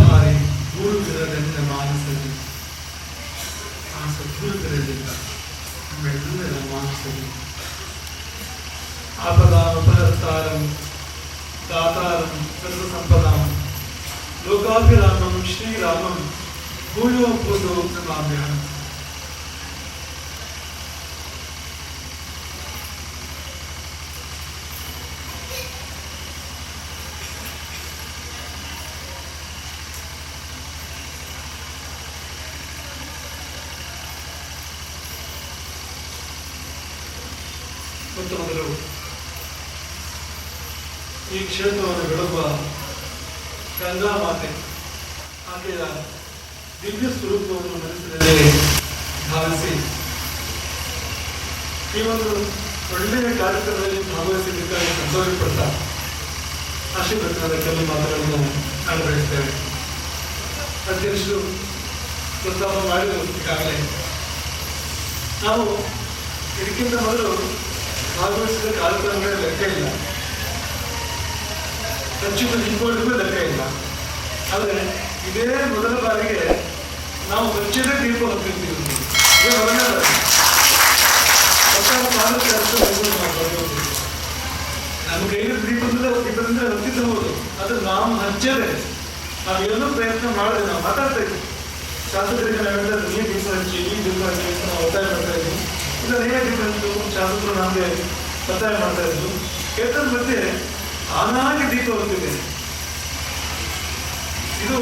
மாறி கூறுகிறது என்ன மானசதி ஆசை கூறுகிறது மானசதி ஆபதாம் உபகர்த்தாரம் தாத்தாரம் சர்வசம்பதாம் லோகாபிராமம் ஸ்ரீராமம் பூயோ பூதோ நமாமியாம் ಮೊದಲು ಈ ಕ್ಷೇತ್ರವನ್ನು ಬೆಳಗುವ ಗಂಗಾ ಮಾತೆ ಆಕೆಯ ದಿವ್ಯ ಸ್ವರೂಪವನ್ನು ಮನಸ್ಸಿನಲ್ಲಿ ಭಾವಿಸಿ. ಈ ಒಂದು ಒಳ್ಳೆಯ ಕಾರ್ಯಕ್ರಮದಲ್ಲಿ ಭಾಗವಹಿಸಿದ್ದಕ್ಕಾಗಿ ಸಂತೋಷಪಟ್ಟ ಆಶೀರ್ವಚನದ ಕೆಲವು ಮಾತುಗಳನ್ನು ನಾನು ಬಯಸ್ತೇವೆ ಅಧ್ಯಕ್ಷರು ಪ್ರಸ್ತಾಪ ಮಾಡಿದರು ಈಗಾಗಲೇ. ನಾವು ಇದಕ್ಕಿಂತ ಮೊದಲು ಭಾಗವಹಿಸಿದ ಕಾರ್ಯಕ್ರಮಗಳ ಲೆಕ್ಕ ಇಲ್ಲ. ಖರ್ಚಿನ ಹಿಂದುಳಿಗೂ ಲೆಕ್ಕ ಇಲ್ಲ. ಆದರೆ ಇದೇ ಮೊದಲ ಬಾರಿಗೆ ನಾವು ಖರ್ಚಿನ ತೀರ್ಪು ಹೊತ್ತಿರ್ತೀವಿ ಇದೇ ಮೊದಲನೇ ಬಾರಿ. ಹೊಸ ಭಾರತ ನಮ್ಮ ಕೈಯಲ್ಲಿ ದೀಪದಿಂದ ದೀಪದಿಂದ ಹೊತ್ತಿದ್ದಬಹುದು ಅದು ನಾವು ಹಚ್ಚದೆ ನಾವೇನೂ ಪ್ರಯತ್ನ ಮಾಡಿದೆ ನಾವು ಮಾತಾಡ್ತಾ ಇದ್ವಿ ಶಾಸಕರಿಗೆ ನಾವು ಹೇಳ್ತಾ ಇದ್ವಿ, ಈ ದೀಪ ಹಚ್ಚಿ ಈ ದೀಪ ಹಚ್ಚಿ ಅಂತ ನಾವು ಒತ್ತಾಯ ಮಾಡ್ತಾ ಇದ್ವಿ ನೀವೇ ದೀಪ ಹಚ್ಚು ಶಾಸಕರು ನಮಗೆ ಒತ್ತಾಯ ಮಾಡ್ತಾ ಇದ್ರು ಕೇತನ ಮಧ್ಯೆ ಆನಾಗಿ ದೀಪ ಹೊತ್ತಿದೆ. ಇದು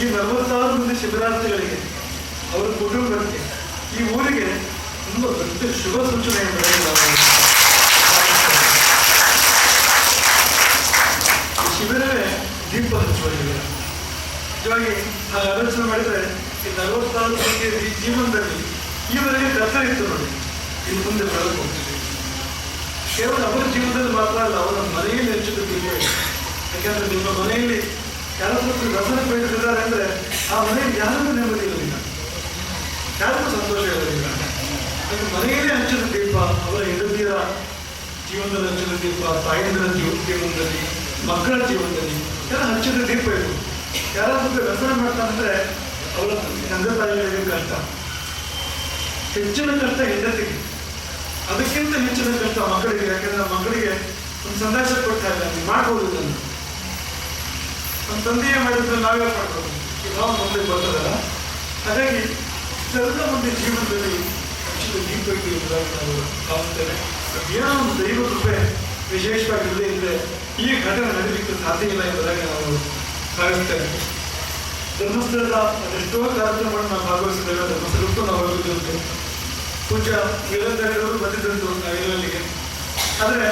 ಈ ನಲವತ್ತಾರು ಮಂದಿ ಶಿಬಿರಾರ್ಥಿಗಳಿಗೆ, ಅವರ ಕುಟುಂಬಕ್ಕೆ, ಈ ಊರಿಗೆ ತುಂಬಾ ದೊಡ್ಡ ಶುಭ ಸೂಚನೆ ನಾವು ಶಿಬಿರವೇ ದೀಪ ಹಚ್ಚುವ ಶಿಬಿರ ನಿಜವಾಗಿ ಹಾಗೆ ಆಲೋಚನೆ ಮಾಡಿದರೆ ಈ ನಲವತ್ತಾರು ಮಂದಿಯ ಈ ಜೀವನದಲ್ಲಿ ಈವರೆಗೆ ಕಸ ಇತ್ತು ನೋಡಿ. ಇನ್ನು ಮುಂದೆ ಬೆಳಕು ಹೋಗ್ತಿದೆ. ಕೇವಲ ಅವರ ಜೀವನದಲ್ಲಿ ಮಾತ್ರ ಅಲ್ಲ, ಅವರ ಮನೆಯಲ್ಲಿ ಹೆಚ್ಚುತ್ತಿದೆ ಯಾಕೆಂದರೆ ನಿಮ್ಮ ಮನೆಯಲ್ಲಿ ಯಾರಾದ್ರೂ ರಸನ ಬೇಡಿದ್ದಾರೆ ಅಂದರೆ ಆ ಮನೆಯಲ್ಲಿ ಯಾರಿಗೂ ನೆಮ್ಮದಿ ಇರಲಿಲ್ಲ ಯಾರಿಗೂ ಸಂತೋಷ ಇರಲಿಲ್ಲ ಮನೆಯಲ್ಲೇ ಹಚ್ಚಿದ ದೀಪ, ಅವರ ಹೆಂಡತಿಯರ ಜೀವನದಲ್ಲಿ ಹಚ್ಚಿದ ದೀಪ, ತಾಯಂದಿರ ಜೀವ ಜೀವನದಲ್ಲಿ, ಮಕ್ಕಳ ಜೀವನದಲ್ಲಿ ಎಲ್ಲ ಹಂಚಿದ ದೀಪ ಇದು. ಯಾರಾದ್ರೂ ವ್ಯಸನ ಮಾಡ್ತಾನಂದ್ರೆ ಅವರ ತಂದೆ ತಾಯಿಗಳಿಗೆ ಕಷ್ಟ. ಹೆಚ್ಚಿನ ಕಷ್ಟ ಹೆಂಡತಿಗೆ ಅದಕ್ಕಿಂತ ಹೆಚ್ಚಿನ ಕಷ್ಟ ಮಕ್ಕಳಿಗೆ, ಯಾಕಂದ್ರೆ ಮಕ್ಕಳಿಗೆ ಒಂದು ಸಂದೇಶ ಕೊಡ್ತಾ ಇಲ್ಲ, ನೀವು ಮಾಡ್ಬೋದು ಇದನ್ನು ನಮ್ಮ ತಂದೆಯ ಮಾಡಿದ್ರೆ ನಾವೇ ಮಾಡ್ಬೋದು. ನಾವು ಮುಂದೆ ಬರ್ತದಲ್ಲ ಹಾಗಾಗಿ ಸ್ವಲ್ಪ ಮುಂದೆ ಜೀವನದಲ್ಲಿ ಹೆಚ್ಚಿನ ದೀಪಕ್ಕೆ ನಾವು ಭಾವಿಸ್ತೇವೆ ಏನೋ ಒಂದು ದೈವ ಕೃಪೆ ವಿಶೇಷವಾಗಿರದೇ ಇದ್ರೆ ಈ ಘಟನೆ ನಡೀಲಿಕ್ಕೆ ಸಾಧ್ಯ ಇಲ್ಲ ಎಂಬುದಾಗಿ ನಾವು ಭಾವಿಸ್ತೇವೆ. ಧರ್ಮಸ್ಥಳದ ಅದೆಷ್ಟೋ ಕಾರ್ಯಕ್ರಮಗಳನ್ನು ನಾವು ಭಾಗವಹಿಸಿದ್ದೇವೆ. ಧರ್ಮಸ್ಥಳಕ್ಕೂ ನಾವು ಹೋಗಿದ್ದಂತೆ ಪೂಜಾ ವೀರೇಂದ್ರವರು ಬಂದಿದ್ದಂತು ನಾವೆಲ್ಲರಿಗೆ ಆದರೆ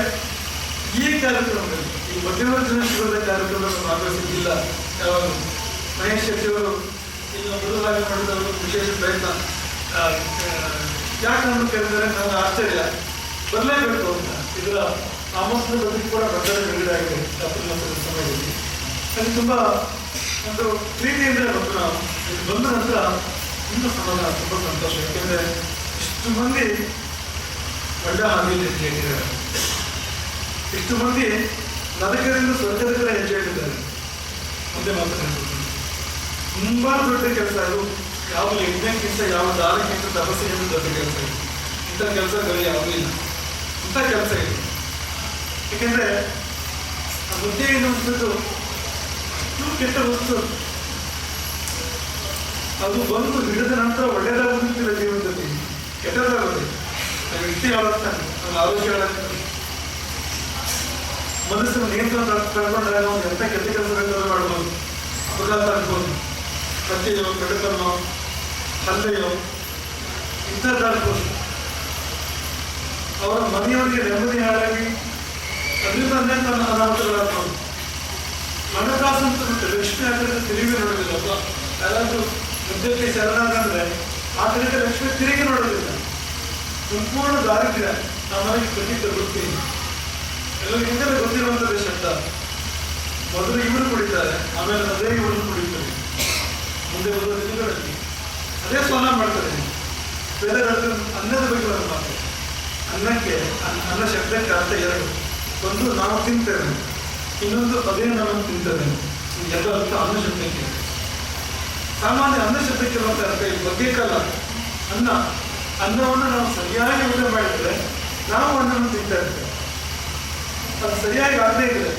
ಈ ಕಾರ್ಯಕ್ರಮದಲ್ಲಿ, ಈ ಮಧ್ಯವರ್ಜನ ಶಿಬಿರದ ಕಾರ್ಯಕ್ರಮವನ್ನು ಭಾಗವಹಿಸಿದ್ದಿಲ್ಲ ಯಾವಾಗ? ಮಹೇಶ್ ಶೆಟ್ಟಿಯವರು ಇನ್ನು ಮೊದಲಾಗಿ ಮಾಡಿದವರು ವಿಶೇಷ ಪ್ರಯತ್ನ. ಯಾಕೆ ನಮ್ಮ ಕೇಳಿದರೆ ನನ್ನ ಆಶ್ಚರ್ಯ. ಬರಲೇಬೇಕು ಅಂತ. ಇದರ ಆಮೋಸ್ನ ಬಗ್ಗೆ ಕೂಡ ಬರ್ತಾರೆ ಬಿಡುಗಡೆ ಆಗಿದೆ ಏಪ್ರಿಲ್ ಮಾಸದ ಸಮಯದಲ್ಲಿ. ಅದು ತುಂಬಾ ಒಂದು ಪ್ರೀತಿಯಿಂದ ಬಂದು ನಾವು ಬಂದ ನಂತರ ಇನ್ನೂ ಸಮಾಧಾನ, ತುಂಬ ಸಂತೋಷ. ಯಾಕೆಂದ್ರೆ ಇಷ್ಟು ಮಂದಿ ಒಳ್ಳೆ ಹಾದಿಯಲ್ಲಿ ಹೆಜ್ಜೆ ಇಟ್ಟಿದ್ದಾರೆ ಇಷ್ಟು ಮಂದಿ ನರಕರಿಂದ ಸ್ವರ್ಗದ ಹೆಚ್ಚಾಗಿದ್ದಾರೆ ಇಟ್ಟಿದ್ದಾರೆ ಮುಂದೆ ಮಾತನಾಡ್ತೀನಿ ತುಂಬಾ ದೊಡ್ಡ ಕೆಲಸ ಇದು. ಯಾವ ಯಜ್ಞಕ್ಕಿಂತ ಯಾವ ದಾರಕ್ಕಿಂತ ತಪಸ್ಸಿಗಿಂತ ದೊಡ್ಡ ಕೆಲಸ ಇದೆ. ಇಂಥ ಕೆಲಸಗಳು ಯಾವುದೂ ಇಲ್ಲ. ಇಂಥ ಕೆಲಸ ಇದೆ. ಏಕೆಂದರೆ ಆ ಬುದ್ಧಿ ಎನ್ನುವಂಥದ್ದು ಅಷ್ಟು ಕೆಟ್ಟ ವಸ್ತು ಅದು ಬಂದು ಹಿಡಿದ ನಂತರ ಒಳ್ಳೆಯದಾಗುತ್ತಿಲ್ಲ ಜೀವನದಲ್ಲಿ. ಕೆಟ್ಟದಾಗುತ್ತೆ ನಮ್ಮ ವ್ಯಕ್ತಿ ಹಾಳಾಗ್ತಾನೆ ನಮ್ಮ ಆರೋಗ್ಯ ಮನಸ್ಸನ್ನು ನಿಯಂತ್ರಣ ಕಳ್ಕೊಂಡ್ರೆ ನಾವು ಎಂಥ ಕೆಟ್ಟ ಕೆಲಸ ಬೇಕಾದ್ರೂ ಮಾಡ್ಬೋದು. ಅಪಘಾತ ಆಗ್ಬೋದು. ಹತ್ಯೆಯೋ ಕಡತನೋ, ಹಲ್ಲೆಯೋ ಇಂಥದ್ದಾಗ್ಬೋದು ಅವರ ಮನೆಯವರಿಗೆ ನೆಮ್ಮದಿ ಹಾಳಾಗಿ, ಅದರಿಂದ ತನ್ನ ಅನಾಹುತಗಳಾಗ್ಬೋದು. ಹಣಕಾಸು ಅಂತ ಲಕ್ಷ್ಮಿ ಆಗಿದ್ರೆ ಕಡೆ ತಿರುಗಿ ನೋಡೋದಿಲ್ಲಪ್ಪ ಯಾರಾದ್ರೂ ಉದ್ಯೋಗಕ್ಕೆ ಶರಣಾಗಂದ್ರೆ ಆ ಕಡೆಗೆ ಲಕ್ಷ್ಮಿ ತಿರುಗಿ ನೋಡೋದಿಲ್ಲ ಸಂಪೂರ್ಣ ದಾರಿದ್ರ್ಯ ನಮ್ಮನೆಗೆ ಮನೆಗೆ ಗೊತ್ತಿ ಹಿಂದೆ ಗೊತ್ತಿರುವಂಥದ್ದು ಶಬ್ದ ಮೊದಲು ಇವರು ಕುಡಿತಾರೆ, ಆಮೇಲೆ ಅದೇ ಇವರು ಕುಡಿತಾರೆ. ಮುಂದೆ ಬರುವ ದಿನಗಳಲ್ಲಿ ಅದೇ ಸ್ನಾನ ಮಾಡ್ತಾರೆ. ಬೇರೆ ಅನ್ನದ ಬಗ್ಗೆ ಒಂದು ಮಾತು ಅನ್ನಕ್ಕೆ, ಅನ್ನ- ಶಬ್ದಕ್ಕೆ ಅರ್ಥ ಎರಡು. ಒಂದು ನಾವು ತಿಂತೇವೆ. ಇನ್ನೊಂದು ಅದೇ ನಾವು ತಿಂತೇವೆ. ಎಲ್ಲ ಅರ್ಥ ಅನ್ನ ಶಬ್ದಕ್ಕೆ. ಸಾಮಾನ್ಯ ಅನ್ನ ಶಬ್ದಕ್ಕೆ ಅರ್ಥ ಇದು ಬಗ್ಗೆ ಕಾಲ ಅನ್ನ ಅನ್ನವನ್ನು ನಾವು ಸರಿಯಾಗಿ ಊಟ ಮಾಡಿದರೆ ನಾವು ಅನ್ನವನ್ನು ತಿಂತಾ ಇರ್ತೇವೆ. ಅದು ಸರಿಯಾಗಿ ಆಗದೇ ಇದ್ರೆ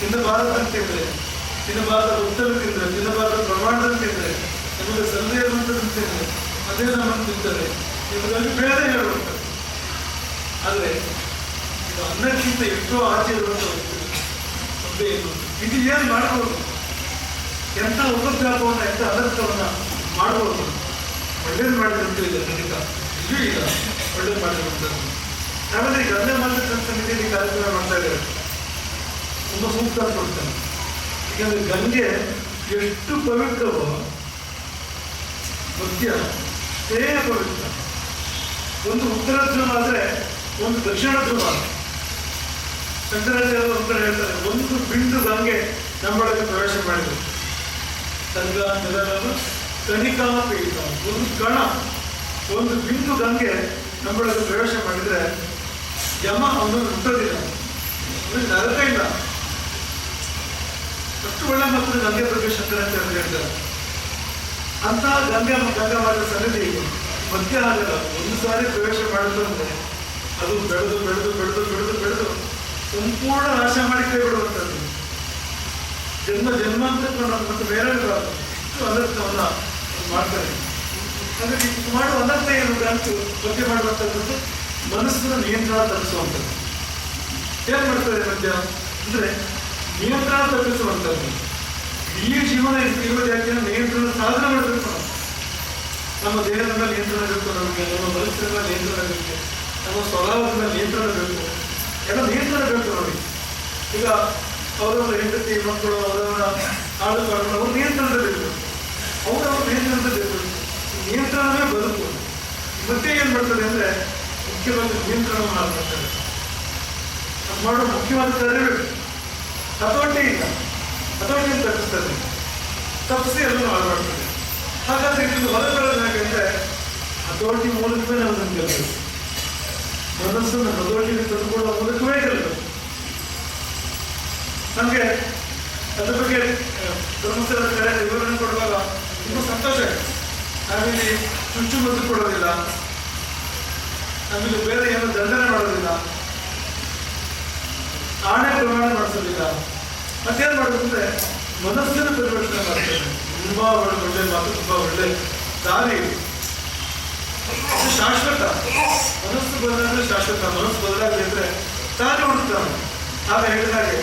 ತಿನ್ನಬಾರದು ತಿಂದ್ರೆ ತಿನ್ನಬಾರದ ಉತ್ತಮ ತಿಂದರೆ, ತಿನ್ನಬಾರದ ಪ್ರಮಾಣದಲ್ಲಿ ತಿಂದರೆ, ನಿಮಗೆ ಸಲ್ಲದೇ ಇರುವಂಥದ್ದು ತಿಂದರೆ, ಅದೇ ನಮ್ಮನ್ನು ತಿಂತಾರೆ ನಿಮಗಲ್ಲಿ ಬೇರೆ ಹೇಳುವಂಥದ್ದು. ಆದರೆ, ಇದು ಅನ್ನಕ್ಕಿಂತ ಎಷ್ಟೋ ಆಚೆ ಇರುವಂಥ ಒಂದೇ ಇದು ಇದು ಏನು ಮಾಡ್ಬೋದು? ಎಂಥ ಉಪದ್ರಾಪವನ್ನು ಎಂಥ ಅದರ್ಥವನ್ನು ಮಾಡ್ಬೋದು? ಒಳ್ಳೇದು ಮಾಡಿದಂತೂ ಇದೆ ಖಂಡಿತ ಇಲ್ಲೂ ಇಲ್ಲ, ಒಳ್ಳೇದು ಮಾಡಿದಂಥದ್ದು ಆಮೇಲೆ ಈಗ ಗಂಧೆ ಮಾತೃ ಸಮಿತಿಯಲ್ಲಿ ಕಾರ್ಯಕ್ರಮ ಮಾಡ್ತಾ ಇದ್ದಾರೆ ತುಂಬ ಸೂಕ್ತ ಅಂತ ಕೊಡ್ತಾನೆ. ಯಾಕಂದ್ರೆ ಗಂಗೆ ಎಷ್ಟು ಪವಿತ್ರವೋ ಮಧ್ಯ ಅಷ್ಟೇ ಪವಿತ್ರ. ಒಂದು ಉತ್ತರ ಧ್ರುವ ಆದರೆ ಒಂದು ದಕ್ಷಿಣ ಧ್ರುವ ಶಂಕರಾಚಾರ್ಯರು ಒಂದು ಕಡೆ ಹೇಳ್ತಾರೆ, ಒಂದು ಬಿಂದು ಗಂಗೆ ನಮ್ಮೊಳಗೆ ಪ್ರವೇಶ ಮಾಡಿದರು ಗಂಗಾ ಕಣಿಕಾಪೀಠ ಒಂದು ಕಣ, ಒಂದು ಬಿಂದು ಗಂಗೆ ನಮ್ಮೊಳಗೆ ಪ್ರವೇಶ ಮಾಡಿದರೆ ಯಮ ಅವನು ಮುಟ್ಟೋದಿಲ್ಲ ನರಕ ಇಲ್ಲ ಅಷ್ಟು ಒಳ್ಳೆ ಮಕ್ಕಳು ಗಂಗೆ ಬಗ್ಗೆ ಶಂಕರಾಚಾರ್ಯ ಹೇಳ್ತಾರೆ ಅಂತಹ ಗಂಗೆ ಗಂಗೆ ಮಾಡಿದ ಸನ್ನಿಧಿ ಮಧ್ಯ ಆಗಲ್ಲ ಒಂದು ಸಾರಿ ಪ್ರವೇಶ ಮಾಡಿದ್ರು ಅಂದ್ರೆ ಅದು ಬೆಳೆದು ಬೆಳೆದು ಬೆಳೆದು ಬೆಳೆದು ಬೆಳೆದು ಸಂಪೂರ್ಣ ನಾಶ ಮಾಡಿ ಕೈ ಬಿಡುವಂಥದ್ದು. ಜನ್ಮ ಜನ್ಮಾಂತಕ್ಕೆ ನಾವು ಮತ್ತೆ ಬೇರೆ ಇಷ್ಟು ಅನರ್ಥವನ್ನ ಮಾಡ್ತಾರೆ. ಅಂದ್ರೆ ನೀವು ಮಾಡುವ ಅನರ್ಥ ಏನು ಅಂತ ಬಗ್ಗೆ ಮಾಡುವಂಥದ್ದು ಮನಸ್ಸಿನ ನಿಯಂತ್ರಣ ತಪ್ಪಿಸುವಂಥದ್ದು. ಏನ್ ಮಾಡ್ತಾರೆ ಮಧ್ಯ? ಅಂದ್ರೆ ನಿಯಂತ್ರಣ ತಪ್ಪಿಸುವಂಥದ್ದು. ಈ ಜೀವನ ಇರೋದು ಯಾಕೆ ನಿಯಂತ್ರಣ ಸಾಧನೆ ಮಾಡಬೇಕು. ನಾವು ನಮ್ಮ ದೇಹದ ಮೇಲೆ ನಿಯಂತ್ರಣ ಬೇಕು ನಮಗೆ ನಮ್ಮ ಮನಸ್ಸಿನ ಮೇಲೆ ನಿಯಂತ್ರಣ ಬೇಕು ನಮ್ಮ ಸ್ವಭಾವದ ಮೇಲೆ ನಿಯಂತ್ರಣ ಬೇಕು ಎಲ್ಲ ನಿಯಂತ್ರಣ ಬೇಕು ನೋಡಿ. ಈಗ ಅವರವರ ಹೆಂಡತಿ, ಮಕ್ಕಳು, ಅವರವರ ಆಳುಗಳನ್ನು ಅವರು ನಿಯಂತ್ರಣದಲ್ಲಿರಬೇಕು ಅವರವ್ರ ಬೇಕು ನಿಯಂತ್ರಣವೇ ಬದುಕು. ಮತ್ತೆ ಏನ್ ಮಾಡ್ತದೆ ಅಂದ್ರೆ ಮುಖ್ಯವಾಗಿ ನಿಯಂತ್ರಣ ಮಾಡ್ತಾರೆ ಅದು ಮಾಡೋ ಮುಖ್ಯವಾದ ಕಾರ್ಯ ಹತೋಟಿ ಇಲ್ಲ. ಹತೋಟಿಯನ್ನು ತಪ್ಪಿಸ್ತದೆ. ತಪ್ಪಿಸಿ ಅದನ್ನು ಹಾಳು ಮಾಡ್ತದೆ ಹಾಗಾದ್ರೆ ಇದನ್ನು ಹೊರಬರೋದು ಹೇಗೆಂದ್ರೆ ಹತೋಟಿ ಮೂಲಕವೇ ನಾವು ನಮ್ಗೆ ಮನಸ್ಸನ್ನು ಹತೋಟಿಗೆ ತಂದುಕೊಳ್ಳುವ ಮೂಲಕವೇ ಗೆಲ್ಲಬೇಕು. ನಮಗೆ ಅದ್ರ ಬಗ್ಗೆ ಧರ್ಮಸ್ಥಳದ ಕಡೆ ವಿವರಣೆ ಕೊಡುವಾಗ ತುಂಬ ಸಂತೋಷ. ಇದೆ ನಾವಿಲ್ಲಿ ಚುಚ್ಚುಮದ್ದು ಕೊಡೋದಿಲ್ಲ. ನಮಗೆ ಬೇರೆ ಏನೋ ದಂಡನೆ ಮಾಡೋದಿಲ್ಲ. ಆಣೆ ಪ್ರಮಾಣ ಮಾಡಿಸೋದಿಲ್ಲ. ಮತ್ತೇನು ಮಾಡೋದಂದ್ರೆ ಮನಸ್ಸಿನ ಪರಿವರ್ತನೆ ಮಾಡ್ತೇವೆ. ತುಂಬಾ ಒಳ್ಳೆ ಮಾತು, ತುಂಬಾ ಒಳ್ಳೆ ದಾರಿ ಶಾಶ್ವತ. ಮನಸ್ಸು ಬದಲಾದ್ರೆ ಶಾಶ್ವತ. ಮನಸ್ಸು ಬದಲಾಗಲಿ ಅಂದ್ರೆ ತಾನೇ ಹುಡುಕ್ತಾನೆ ಆಗ ಹೇಳಿದಾಗೆ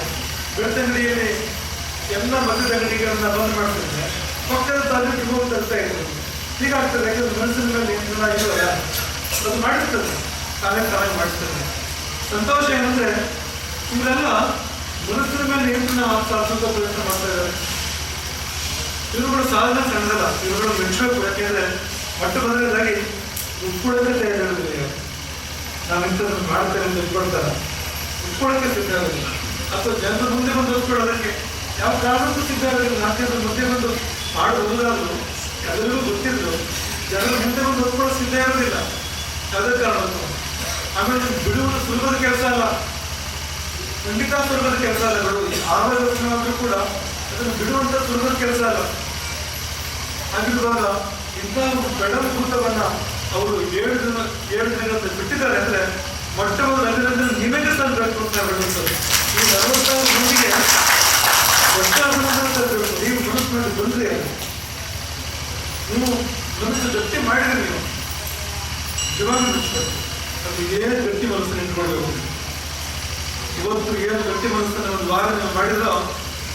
ಬೆಳ್ತಂಗಡಿಯಲ್ಲಿ ಎಲ್ಲ ಮದ್ಯದ ಅಂಗಡಿಗಳನ್ನ ಬಂದ್ ಮಾಡ್ತಿದ್ರೆ ಪಕ್ಕದ ತಾಲೂಕಿಗೆ ಹೋಗಿ ತರ್ತಾ ಇದ್ರು ಹೀಗಾಗ್ತದೆ ಯಾಕಂದ್ರೆ ಮನಸ್ಸಿನ ಮೇಲೆ ಇಲ್ಲವಲ್ಲ ಅದು ಮಾಡಿಸ್ತದೆ ತಾನೇ ತಾನೇ ಮಾಡಿಸ್ತದೆ. ಸಂತೋಷ ಏನಂದ್ರೆ ಇವರೆಲ್ಲ ಮನಸ್ಸಿನ ಮೇಲೆ ನಿಯಂತ್ರಣ ಸಾಧಿಸುವಂತ ಪ್ರಯತ್ನ ಮಾಡ್ತಾ ಇದ್ದಾರೆ. ಇವರುಗಳು ಸಾಧನೆ ಸಣ್ಣದಲ್ಲ ಇವ್ರುಗಳು ಮೆಚ್ಚಬೇಕು ಯಾಕೆಂದ್ರೆ ಮೊಟ್ಟ ಮೊದಲನೇದಾಗಿ ಉಟ್ಕೊಳ್ಳೋಕೆ ತಯಾರಿರೋದಿಲ್ಲ ಈಗ ನಾವು ಮಾಡ್ತೇನೆ ಮಾಡ್ತೇವೆ ಅಂತ ಇಟ್ಕೊಳ್ತಾರ ಉಟ್ಕೊಳ್ಳೋಕೆ ಸಿದ್ಧ ಆಗೋದಿಲ್ಲ ಅಥವಾ ಜನರ ಮುಂದೆ ಬಂದು ಒಪ್ಕೊಳ್ಳೋದಕ್ಕೆ ಯಾವ ಕಾರಣಕ್ಕೂ ಸಿದ್ಧ ಆಗೋದಿಲ್ಲ ನಾಲ್ಕೈದು ಮುಂದೆ ಬಂದು ಮಾಡಬಹುದಾದ್ರು ಎಲ್ಲರಿಗೂ ಗೊತ್ತಿದ್ರು ಜನರು ಮುಂದೆ ಒಂದು ಉಟ್ಕೊಳ್ಳೋ ಸಿದ್ಧ ಇರೋದಿಲ್ಲ. ಅದೇ ಕಾರಣ ಆಮೇಲೆ ಬಿಡುವುದು ಸುಲಭದ ಕೆಲಸ ಅಲ್ಲ. ಖಂಡಿತ ಸುಲಭದ ಕೆಲಸ ಅಲ್ಲ ಬಿಡುವುದು ಆರೋಗ್ಯ ಆದರೂ ಕೂಡ ಅದನ್ನು ಬಿಡುವಂಥ ಸುಲಭದ ಕೆಲಸ ಅಲ್ಲ. ಹಾಗಿರುವಾಗ ಇಂಥ ಒಂದು ಬೆಳಭೂತವನ್ನ ಅವರು ಏಳು ದಿನ ಏಳು ದಿನ ಬಿಟ್ಟಿದ್ದಾರೆ ಅಂದ್ರೆ ಮೊಟ್ಟ ಮೊದಲು ಅದರಿಂದ ನಿಮಗೆ ತರಬೇಕು ಅಂತ ಈ ನಲವತ್ತಾರು ಮಂದಿಗೆ ದೊಡ್ಡ ಅಭಿನಂದನೆ ತರಬೇಕು ನೀವು ಬಂದ್ರಿ ನೀವು ಮನಸ್ಸು ಗಟ್ಟಿ ಮಾಡಿದ್ರೆ ನೀವು ಬಿಡಿಸ್ಬೇಕು ಅದು ಏನು ಗಟ್ಟಿ ಮನಸ್ಸನ್ನು ಇಟ್ಕೊಳ್ಬೇಕು ಇವತ್ತು ಏನು ಗಟ್ಟಿ ಮನಸ್ಸನ್ನು ಒಂದು ವಾರ ನೀವು ಮಾಡಿದ್ರೋ,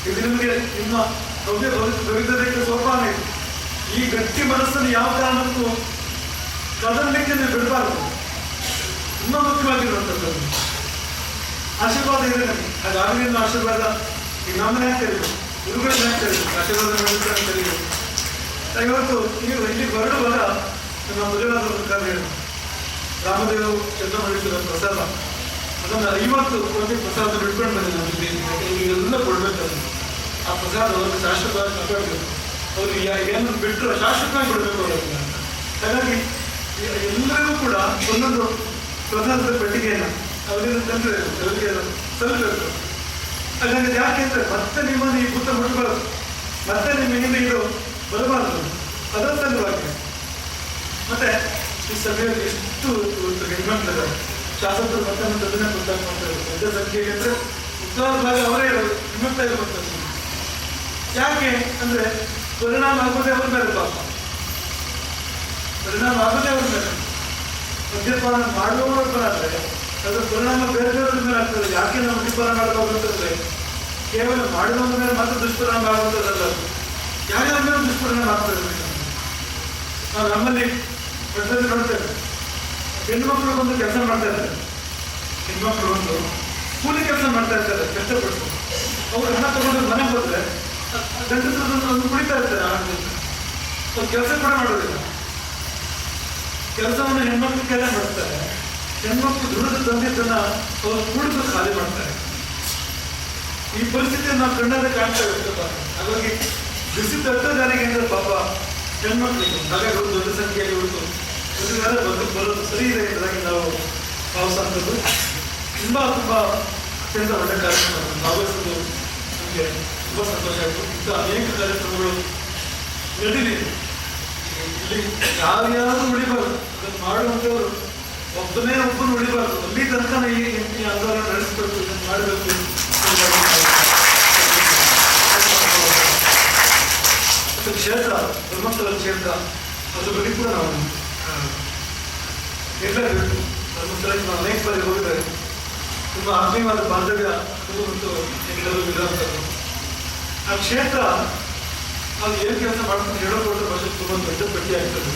ಇದು ನಿಮಗೆ ನಿಮ್ಮ ಭವ್ಯ ಭವಿಷ್ಯ ಸೋಪಾನೆ. ಈ ಗಟ್ಟಿ ಮನಸ್ಸನ್ನು ಯಾವ ಕಾರಣಕ್ಕೂ ಕದಲಿಕ್ಕೆ ನೀವು ಬಿಡಬಾರ್ದು. ತುಂಬಾ ಮುಖ್ಯವಾಗಿರುವಂಥದ್ದು. ಆಶೀರ್ವಾದ ಇದೆ ನಮಗೆ. ಅದಾಗಲಿ ನಿಮ್ಮ ಆಶೀರ್ವಾದ ಈಗ ನಮ್ಮನೆ ಅಂತ ಕರೀಬೇಕು ಆಶೀರ್ವಾದ ಮಾಡಿದ್ರೆ ಅಂತ ಕರೀಬೇಕು ಇವತ್ತು ನೀವು ಇಲ್ಲಿ ಹೊರಡುವಾಗ ನಮ್ಮ ಮದುವೆಯಾದ ಕಾರ್ಯ ರಾಮದೇವ್ ಚಂದ್ರಮಳಿಸಿದ ಪ್ರಸಾದ ಅದನ್ನು ಐವತ್ತು ಕೋಟಿ ಪ್ರಸಾದ ಬಿಟ್ಕೊಂಡು ಬಂದಿದೆ ನಮ್ಮ ಎಲ್ಲ ಕೊಡಬೇಕು ಆ ಪ್ರಸಾದ ಅವ್ರಿಗೆ ಶಾಶ್ವತವಾಗಿ ಕಾಪಾಡಬೇಕು ಅವ್ರಿಗೆ ಏನು ಬಿಟ್ಟರು ಶಾಶ್ವತವಾಗಿ ಕೊಡಬೇಕು ಅವ್ರಿಗೆ ಹಾಗಾಗಿ ಎಲ್ಲರಿಗೂ ಕೂಡ ಒಂದೊಂದು ಪ್ರಸಾದದ ಪೆಟ್ಟಿಗೆಯನ್ನು ಅವರಿಂದ ತಂದ್ರೆ ಅವರಿಗೆ ಸಲ್ಲಬೇಕು ಹಾಗಾಗಿ ಯಾಕೆಂದ್ರೆ ಮತ್ತೆ ನಿಮ್ಮನ್ನು ಈ ಭೂತ ಮುಟ್ಟಬಾರದು ಮತ್ತೆ ನಿಮ್ಮ ಹಿಂದೆ ಇದು ಬರಬಾರದು. ಅದರ ಸಲುವಾಗಿ. ಮತ್ತೆ ಈ ಸಭೆಯಲ್ಲಿ ಎಷ್ಟು ಒಂದು ಹೆಣ್ಮಕ್ಳಿದ್ದಾರೆ ಶಾಸಕರು ಮತ್ತೆ ಮತ್ತೆ ಅದನ್ನೇ ಗೊತ್ತಾಗ್ತಾರೆ ದೊಡ್ಡ ಸಂಖ್ಯೆಗೆ ಅಂದರೆ ಉತ್ತರ ಭಾಗ ಅವರೇ ಇರೋದು ಹೆಣ್ಮಕ್ಳೇ ಇರುವಂಥದ್ದು ಯಾಕೆ ಅಂದ್ರೆ ಪರಿಣಾಮ ಆಗೋದೇ ಅವ್ರ ಮೇಲೆ ಪಾಪ. ಪರಿಣಾಮ ಆಗೋದೇ ಅವ್ರ ಮೇಲೆ. ಮದ್ಯಪಾನ ಮಾಡುವವರಾದ್ರೆ ಅದರ ಪರಿಣಾಮ ಬೇರೆ ಬೇರೆ ಮೇಲೆ ಆಗ್ತದೆ. ಯಾಕೆ ನಾವು ದುಷ್ಪರಾಮ ಮಾಡಬಾರ್ದು ಅಂತಂದ್ರೆ ಕೇವಲ ಮಾಡುವವರ ಮೇಲೆ ಮಾತ್ರ ದುಷ್ಪರಿಣಾಮ ಆಗುವಂಥದ್ದಲ್ಲ. ಯಾರ್ಯಾರ ಮೇಲೆ ದುಷ್ಪರಿಣಾಮ ಆಗ್ತದೆ ನಾವು ನಮ್ಮಲ್ಲಿ ಪ್ರಶ್ನೆ ನೋಡ್ತೇವೆ ಹೆಣ್ಮಕ್ಳು ಒಂದು ಕೆಲಸ ಮಾಡ್ತಾ ಇರ್ತಾರೆ ಹೆಣ್ಮಕ್ಳು ಒಂದು ಕೂಲಿ ಕೆಲಸ ಮಾಡ್ತಾ ಇರ್ತಾರೆ ಕಷ್ಟಪಟ್ಟು. ಅವ್ರು ಹಣ ತಗೊಂಡು ಮನೆಗೆ ಹೋದ್ರೆ ಗಂಡಸರು ಒಂದು ಕುಡಿತಾ ಇರ್ತಾರೆ ಕೆಲಸ ಕೂಡ ಮಾಡೋದಿಲ್ಲ. ಕೆಲಸವನ್ನು ಹೆಣ್ಮಕ್ಳು ಕೆಲಸ ಮಾಡ್ತಾರೆ. ಹೆಣ್ಮಕ್ಳು ದುಡಿದು ತಂದಿದ್ದನ್ನ ಅವರು ಕುಡಿದು ಖಾಲಿ ಮಾಡ್ತಾರೆ. ಈ ಪರಿಸ್ಥಿತಿಯನ್ನು ನಾವು ಕಣ್ಣಾರೆ ಕಾಣ್ತಾ ಇರ್ತಪ್ಪ ಹಾಗಾಗಿ ಬಿಸಿ ತಟ್ಟದಾರಿಗೆ ಅಂದ್ರೆ ಪಾಪ ಹೆಣ್ಮಕ್ಳಿಗೆ ನಗರಗಳು ದೊಡ್ಡ ಸಂಖ್ಯೆಯಲ್ಲಿ ಉಳಿದು ಜೊತೆಗಾರ ಬಂದು ಬರೋದು ಸರಿ ಇದೆ ಎಂಬುದಾಗಿ ನಾವು ಭಾವಿಸುವಂಥದ್ದು ತುಂಬಾ ತುಂಬಾ ಅತ್ಯಂತ ಒಳ್ಳೆ ಕಾರ್ಯಕ್ರಮ ಭಾಗವಹಿಸೋದು ನಮಗೆ ತುಂಬಾ ಸಂತೋಷ ಆಯಿತು. ಇಂಥ ಅನೇಕ ಕಾರ್ಯಕ್ರಮಗಳು ನಡೀಲಿ. ಇಲ್ಲಿ ಯಾರ್ಯಾರು ಉಳಿಬಾರ್ದು ಅದನ್ನು ಮಾಡುವಂಥವ್ರು ಒಬ್ಬನೇ ಒಬ್ಬನು ಉಳಿಬಾರ್ದು. ಅಲ್ಲಿ ತನಕ ಈ ಆಂದೋಲನ ನಡೆಸಬೇಕು ಮಾಡಬೇಕು. ಕ್ಷೇತ್ರ ಧರ್ಮಸ್ಥಳ ಕ್ಷೇತ್ರ. ಅದ್ರ ಬಗ್ಗೆ ಕೂಡ ನಾವು ಹೇಳಬೇಕು ಧರ್ಮಸ್ಥಳಕ್ಕೆ ನಾವು ಅನೇಕ ಬಾರಿ ಹೋಗಿದ್ದಾರೆ. ತುಂಬ ಆತ್ಮೀಯವಾದ ಬಾಂಧವ್ಯ ಅದು ಮತ್ತು ಎಲ್ಲರೂ ಇರುವಂಥದ್ದು. ಆ ಕ್ಷೇತ್ರ ಅದು ಏನು ಕೆಲಸ ಮಾಡ್ಕೊಂಡು ಹೇಳೋದು ಭಾಷೆ ತುಂಬ ದೊಡ್ಡ ಪಟ್ಟಿ ಆಗ್ತದೆ.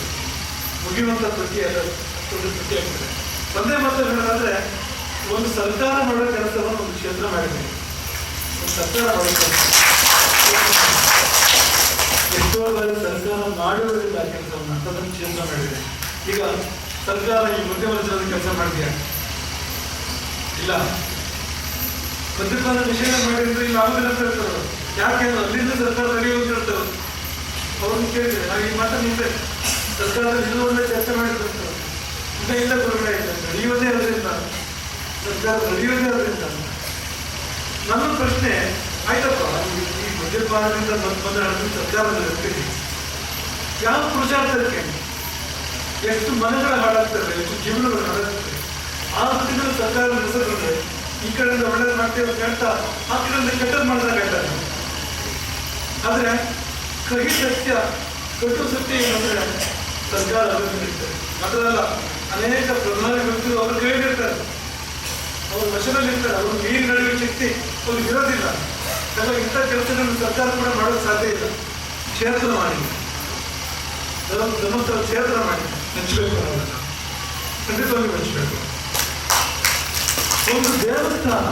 ಮುಗಿಯುವಂಥ ಪಟ್ಟಿ ಅಲ್ಲ ಆಗ್ತದೆ ಒಂದೇ ಮಾತು ಹೇಳೋದಾದ್ರೆ, ಒಂದು ಸರ್ಕಾರ ಮಾಡೋ ಕೆಲಸವನ್ನು ಒಂದು ಕ್ಷೇತ್ರ ಮಾಡಿದೆ. ಸರ್ಕಾರ ಮಾಡೋ ಕೆಲಸ. ಎಷ್ಟೋ ಬಾರಿ ಸರ್ಕಾರ ಮಾಡುವುದಿಲ್ಲ ಆ ಕೆಲಸವನ್ನು ಅಂತದನ್ನು ಕ್ಷೇತ್ರ ಮಾಡಿದೆ. ಈಗ ಸರ್ಕಾರ ಈ ಮಧ್ಯಮ ವರ್ಗದ ಕೆಲಸ ಮಾಡಿದೆಯಾ? ಇಲ್ಲ. ಮದ್ಯಪಾನ ನಿಷೇಧ ಮಾಡಿದ್ರೆ ಇಲ್ಲಿ ಆಗುದಿಲ್ಲ ಅಂತ ಹೇಳ್ತಾರೆ. ಯಾಕೆ? ಅಲ್ಲಿಂದ ಸರ್ಕಾರ ನಡೆಯುವಂತ ಹೇಳ್ತಾರೆ. ಅವ್ರನ್ನ ಕೇಳಿದ್ರೆ ನಾವು ಈ ಮಾತನ್ನು ಮುಂದೆ ಸರ್ಕಾರದ ಒಳ್ಳೆ ಚರ್ಚೆ ಮಾಡಿದ್ರು ಇಲ್ಲ ಗುರುಗಳೇ ಇಲ್ಲ ನಡೆಯುವುದೇ ಅದರಿಂದ ಸರ್ಕಾರ ನಡೆಯುವುದೇ ಅದರಿಂದ ನನ್ನ ಪ್ರಶ್ನೆ, ಆಯ್ತಪ್ಪ, ಈ- ಮದ್ಯಪಾನದಿಂದ ಬಂದ್ ಹಣದ ಸರ್ಕಾರದ ಇರ್ತೀವಿ ಯಾವ ಪುರುಷಾರ್ಥಕ್ಕೆ ಎಷ್ಟು ಮನೆಗಳ ಹಾಳಾಗ್ತವೆ, ಎಷ್ಟು ಜೀವನಗಳು ಹಾಳಾಗ್ತವೆ, ಆ ಸ್ಥಿತಿಗಳು ಸರ್ಕಾರ ನಡೆಸಿದ್ರೆ ಈ ಕಡೆಯಿಂದ ಒಳ್ಳೇದು ಮಾಡ್ತೇವೆ ಅಂತ ಹೇಳ್ತಾ ಆ ಕಡೆಯಿಂದ ಕೆಟ್ಟದ್ದು ಆದರೆ ಕಹಿ ಸತ್ಯ, ಕಟು ಸತ್ಯ ಏನಂದ್ರೆ ಸರ್ಕಾರ ಅದರಲ್ಲ ಅನೇಕ ಪ್ರಧಾನ ವ್ಯಕ್ತಿಗಳು ಅವರು ಕೈಲಿರ್ತಾರೆ ಅವರು ವಶದಲ್ಲಿರ್ತಾರೆ. ಅವರು ನೀರು ನಡೆಯುವ ಶಕ್ತಿ ಅವ್ರಿಗೆ ಇರೋದಿಲ್ಲ. ಹಾಗಾಗಿ ಇಂಥ ಕೆಲಸಗಳನ್ನು ಸರ್ಕಾರ ಕೂಡ ಮಾಡೋದು ಸಾಧ್ಯ ಇಲ್ಲ. ಕ್ಷೇತ್ರ ಮಾಡಿ ಕೆಲವೊಂದು ಧರ್ಮಸ್ಥಳ ಕ್ಷೇತ್ರ ಮಾಡಿ ನೆಚ್ಚಬೇಕು ಅನ್ನೋದನ್ನು. ಖಂಡಿತವಾಗಿ ನೆಚ್ಚಬೇಕು ಒಂದು ದೇವಸ್ಥಾನ.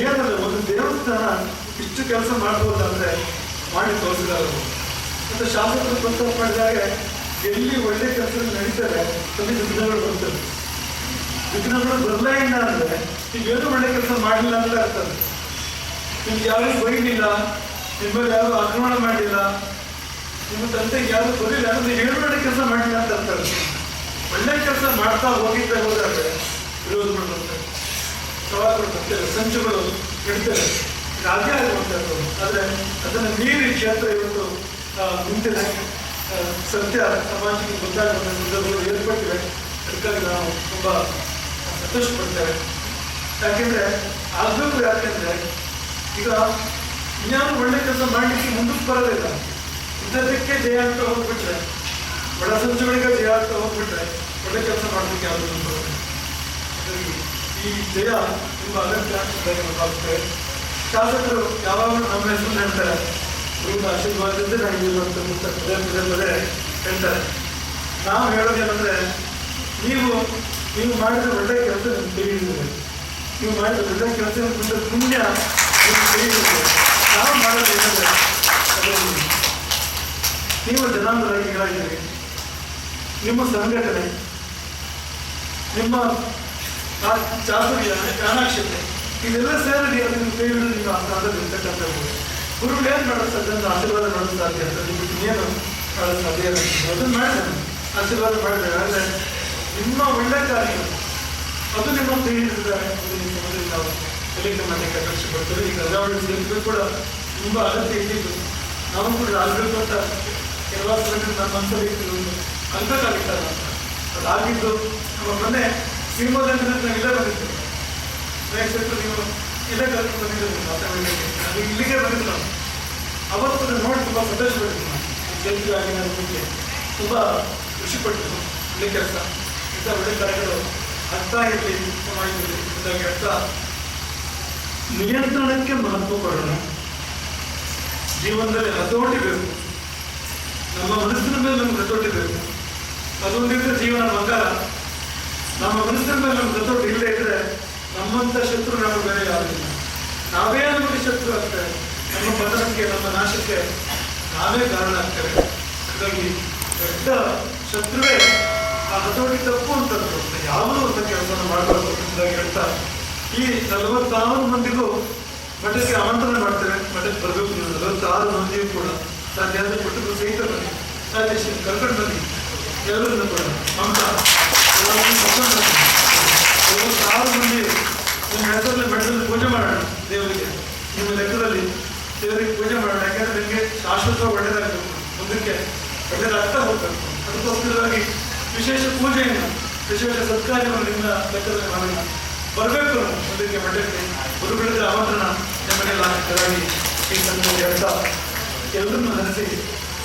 ಏನಲ್ಲ ಒಂದು ದೇವಸ್ಥಾನ ಇಷ್ಟು ಕೆಲಸ ಮಾಡ್ಬೋದಂದ್ರೆ ಮಾಡಿ ತೋರಿಸಿದಾಗ ಮತ್ತೆ ಶಾಸಕರು ಪ್ರಸ್ತಾಪ ಮಾಡಿದಾಗ ಎಲ್ಲಿ ಒಳ್ಳೆ ಕೆಲಸ ನಡೀತಾರೆ ಅಲ್ಲಿ ವಿಘ್ನಗಳು ಬರ್ತವೆ ವಿಘ್ನಗಳು ಬರಲೇ ಇಲ್ಲ ಅಂದ್ರೆ ನೀವೇನು ಒಳ್ಳೆ ಕೆಲಸ ಮಾಡಲಿಲ್ಲ ಅಂತ ಅರ್ಥ. ನಿಮ್ಗೆ ಯಾರು ಬೈಲಿಲ್ಲ ನಿಮ್ಮಲ್ಲಿ ಯಾರು ಆಕ್ರಮಣ ಮಾಡಿಲ್ಲ, ನಿಮ್ಮ ತಂದೆಗೆ ಯಾರು ಬರಲಿಲ್ಲ ಅಂದ್ರೆ ಏನು ಒಳ್ಳೆ ಕೆಲಸ ಮಾಡಿಲ್ಲ ಅಂತ ಅರ್ಥ. ಒಳ್ಳೆ ಕೆಲಸ ಮಾಡ್ತಾ ಹೋಗಿದ್ದೆ ಹೋದ್ರೆ ವಿರೋಧ ಮಾಡ್ತಾರೆ ಸವಾಲು ಕೊಡ್ತಾರೆ ಸಂಚುಗಳು ಇಡ್ತವೆ ರಾಜ್ಯ ಆಗುವಂಥದ್ದು. ಆದರೆ ಅದನ್ನು ಮೀರಿ ಕ್ಷೇತ್ರ ಇವತ್ತು ನಿಂತಿದೆ. ಸತ್ಯ ಸಮಾಜಕ್ಕೆ ಗೊತ್ತಾಗುವಂಥ ಸಂದರ್ಭಗಳು ಏರ್ಪಟ್ಟಿವೆ. ಅದಕ್ಕಾಗಿ ನಾವು ತುಂಬ ಸಂತೋಷ ಪಡ್ತೇವೆ ಯಾಕೆಂದ್ರೆ, ಆಗಬೇಕು ಯಾಕೆಂದ್ರೆ, ಈಗ ಇನ್ಯಾರು ಒಳ್ಳೆ ಕೆಲಸ ಮಾಡಲಿಕ್ಕೆ ಮುಂದಕ್ಕೆ ಬರೋದಿಲ್ಲ. ಇಂಥದ್ದಕ್ಕೆ ಜಯ ಅಂತ ಹೋಗ್ಬಿಟ್ರೆ ಬಡ ಸಂಸ್ಥೆಗಳಿಗೆ ಜಯ ಅಂತ ಹೋಗ್ಬಿಟ್ರೆ, ಒಳ್ಳೆ ಕೆಲಸ ಮಾಡಲಿಕ್ಕೆ ಯಾವುದು ಬರೋದಿಲ್ಲ. ಈ ಜಯ ತುಂಬ ಅಗತ್ಯ ಅಂತ ಭಾವಿಸ್ತೇವೆ. ಶಾಸಕರು ಯಾವಾಗಲೂ ನಮ್ಮ ಹೆಸರು ಹೇಳ್ತಾರೆ. ಗುರುವಿನ ಆಶೀರ್ವಾದದಿಂದ ನನಗೆ ಪದೇ ಪದೇ ಹೇಳ್ತಾರೆ. ನಾವು ಹೇಳೋದೇನಂದ್ರೆ ನೀವು ನೀವು ಮಾಡಿದ ಒಳ್ಳೆ ಕೆಲಸ ಕೈ ನೀವು ಮಾಡಿದ ಒಳ್ಳೆ ಕೆಲಸ ಪುಣ್ಯ ನಿಮ್ಗೆ ನಾವು ಮಾಡೋದು ಏನಂದ್ರೆ ನೀವು ಜನಾಂಗರಾಗಿಗಳಾಗಿದ್ದೀರಿ ನಿಮ್ಮ ಸಂಘಟನೆ, ನಿಮ್ಮ ಚಾತುರ್ಯ ಚಾಣಾಕ್ಷತೆ ಇದೆಲ್ಲ ಸೇರಿ ಅದನ್ನು ಕೈ ಹಿಡಿದು ನೀವು ಆ ಸ್ಥಾನದಲ್ಲಿ ಇರ್ತಕ್ಕಂಥದ್ದು ಗುರುಗಳು ಏನು ಮಾಡೋದು ಸಾಧ್ಯ. ಅಂತ ಆಶೀರ್ವಾದ ನಡೆಸ್ತಾರೆ ಅಂತ ಇನ್ನೇನು ಇಲ್ಲ ಅದನ್ನು ಮಾಡಿದೆ ಆಶೀರ್ವಾದ ಮಾಡಿದೆ ಆದರೆ ನಿಮ್ಮ ಒಳ್ಳೆ ಕಾರ್ಯ. ಅದು ನಿಮ್ಮ ಮೊದಲಿಗೆ ನಾವು ಕಲಿಕೆ ಮಾಡಲಿಕ್ಕೆ ಕೊಡ್ತೀವಿ. ಈಗ ರಜಾವಳಿ ಸೇರಿದ್ರು ಕೂಡ ತುಂಬ ಅಗತ್ಯ ಇದ್ದಿದ್ದು. ನಾವು ಕೂಡ ಆಗಬೇಕು ಅಂತ ಕೆಲವಾರು ನಮ್ಮ ಮನಸ್ಸಲ್ಲಿ ಅಂತ. ಅದಾಗಿದ್ದು ನಮ್ಮ ಮನೆ ಸಿನಿಮಾದಲ್ಲಿ ನಾವು ಇಲ್ಲೇ ಬಂದಿದ್ದು ನೀವು ಇಲ್ಲೇ ಕರ್ಕೊಂಡು ಬಂದಿದ್ದು ಮಾತಾಡಲಿಕ್ಕೆ ಅದು ಇಲ್ಲಿಗೆ ನಾವು ಅವತ್ತು ನೋಡಿ ತುಂಬ ಸಂತೋಷಪಟ್ಟಿದ್ದು ನಾನು ಸೆಲ್ಫಿ ಆಗಿ ನಾನು ಮುಂದೆ ತುಂಬ ಖುಷಿಪಟ್ಟಿದ್ದು ಇಲ್ಲಿ ಕೆಲಸ. ಇಂಥ ಒಳ್ಳೆ ಕಾರ್ಯಗಳು ಆಗ್ತಾ ಇರಲಿ ಸಮಾಜದಲ್ಲಿ ಇಂಥ ಕೆಲಸ ನಿಯಂತ್ರಣಕ್ಕೆ ಮಹತ್ವ ಕೊಡೋಣ. ಜೀವನದಲ್ಲಿ ಹತೋಟಿ ಬೇಕು. ನಮ್ಮ ಮನಸ್ಸಿನ ಮೇಲೆ ನಮ್ಗೆ ಹತೋಟಿ ಬೇಕು. ಅದೊಂದಿದ್ರೆ ಜೀವನ ಬಂಗಾರ. ನಮ್ಮ ಮನಸ್ಸಿನ ಮೇಲೆ ನಮ್ಗೆ ಹತೋಟಿ ಇಲ್ಲದೆ ಇದ್ರೆ ನಮ್ಮಂತ ಶತ್ರು ನಮಗೆ ಬೇರೆ ಯಾರಿಲ್ಲ ನಾವೇ ನಮಗೆ ಶತ್ರು ಆಗ್ತೇವೆ. ನಮ್ಮ ಪತನಕ್ಕೆ ನಮ್ಮ ನಾಶಕ್ಕೆ ನಾವೇ ಕಾರಣ ಆಗ್ತೇವೆ. ಹಾಗಾಗಿ ದೊಡ್ಡ ಶತ್ರುವೇ ಆ ಹತೋಟಿ ತಪ್ಪು ಅಂತದ್ದು ಯಾವುದೂ ಅಂತ ಕೆಲಸನ ಮಾಡಬಾರ್ದು ಅಂತ ಹೇಳ್ತಾ, ಈ ನಲವತ್ತಾರು ಮಂದಿಗೂ ಮಠಕ್ಕೆ ಆಮಂತ್ರಣ ಮಾಡ್ತೇವೆ ಮಠಕ್ಕೆ ಬರಬೇಕು ನೀವು. ನಲವತ್ತಾರು ಮಂದಿಯೂ ಕೂಡ ಸಾಧ್ಯ ಕುಟುಂಬ ಸಹಿತ ಬನ್ನಿ. ರಾಜೇಶ್ ಕರ್ಕೊಂಡು ಬನ್ನಿ. ಎಲ್ಲರನ್ನು ಕೂಡ. ಮಮತಾ ಎಲ್ಲರನ್ನೂ ಸಾವಿರ ಮಂದಿ ನಿಮ್ಮ ಹೆಸರಲ್ಲಿ ಮಠದಲ್ಲಿ ಪೂಜೆ ಮಾಡೋಣ ದೇವರಿಗೆ. ನಿಮ್ಮ ಲೆಕ್ಕದಲ್ಲಿ ದೇವರಿಗೆ ಪೂಜೆ ಮಾಡೋಣ, ಯಾಕಂದ್ರೆ ನಿಮಗೆ ಶಾಶ್ವತ ಒಳ್ಳೆಯದಾಗಬೇಕು ಮುಂದಕ್ಕೆ ಒಳ್ಳೆಯದಾಗ್ತಾ ಹೋಗ್ಬೇಕು. ಅದಕ್ಕೋಸ್ಕರವಾಗಿ ವಿಶೇಷ ಪೂಜೆಯನ್ನು, ವಿಶೇಷ ಸತ್ಕಾರ್ಯವನ್ನು ನಿಮ್ಮ ಲೆಕ್ಕದಲ್ಲಿ ಮಾಡೋಣ. ಬರಬೇಕು ಮುಂದಕ್ಕೆ ಮಠಕ್ಕೆ. ಗುರುಗಳಿಂದ ಆಮಂತ್ರಣ ನಿಮಗೆಲ್ಲ ಹಾಕಿದ್ದಾಗಿ ಈ ಸಂದರ್ಭ ಹೇಳ್ತಾ ಎಲ್ಲರನ್ನು ನೆನೆಸಿ,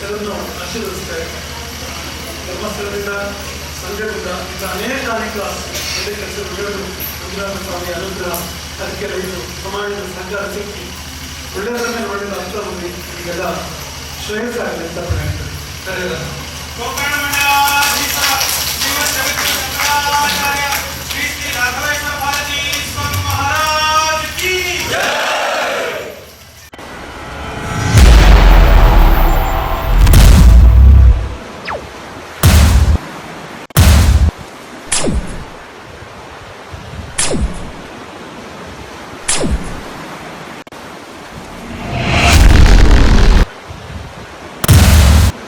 ಎಲ್ಲರನ್ನು ಆಶೀರ್ವದಿಸ್ತಾರೆ ಧರ್ಮಸ್ಥಳದಿಂದ ಸಂಘದಿಂದ ಅನೇಕ ಅನೇಕ ವೆಂಕಟೇಶ್ವರ ಸ್ವಾಮಿ ಅನುಗ್ರಹ ಅದಕ್ಕೆ ರೈತರು ಸಮಾಜದ ಸಂಘ ಸಿಕ್ಕಿ ಒಳ್ಳೆಯದನ್ನೇ ಮಾಡಿದ ಅರ್ಥ ಮುಂದೆ ಈಗೆಲ್ಲ ಶ್ರೇಯಸ್ಸಾಗಲಿ ಅಂತ ಪ್ರಯಾಣ